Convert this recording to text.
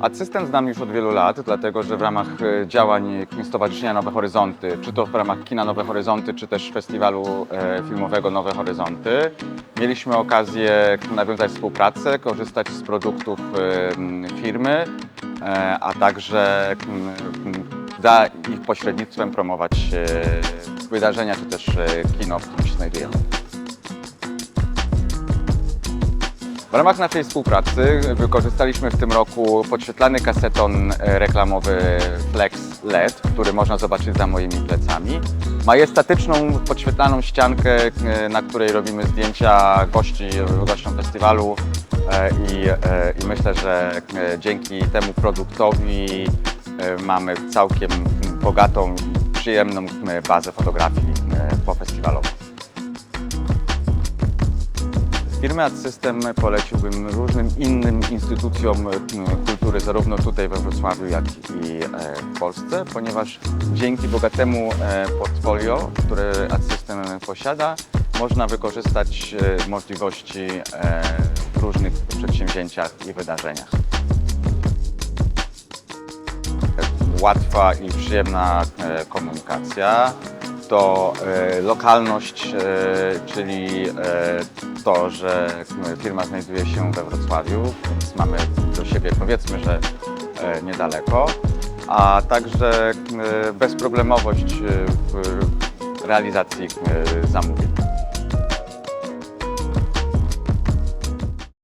Adsystem znam już od wielu lat, dlatego że w ramach e, działań Stowarzyszenia Nowe Horyzonty, czy to w ramach Kina Nowe Horyzonty, czy też festiwalu e, filmowego Nowe Horyzonty, mieliśmy okazję nawiązać współpracę, korzystać z produktów e, firmy, a także za ich pośrednictwem promować wydarzenia, czy też kino, w którym się znajdujemy. W ramach naszej współpracy wykorzystaliśmy w tym roku podświetlany kaseton e, reklamowy Flex LED, który można zobaczyć za moimi plecami. Majestatyczną podświetlaną ściankę, e, na której robimy zdjęcia gości, gościom festiwalu e, i, i myślę, że dzięki temu produktowi mamy całkiem bogatą, przyjemną e, bazę fotografii e, pofestiwalową. Firmę AdSystem poleciłbym różnym innym instytucjom m, kultury, zarówno tutaj we Wrocławiu, jak i e, w Polsce, ponieważ dzięki bogatemu e, portfolio, które AdSystem posiada, można wykorzystać e, możliwości e, w różnych przedsięwzięciach i wydarzeniach. Łatwa i przyjemna e, komunikacja, to e, lokalność, e, czyli e, to, że firma znajduje się we Wrocławiu, więc mamy do siebie powiedzmy, że niedaleko, a także bezproblemowość w realizacji zamówień.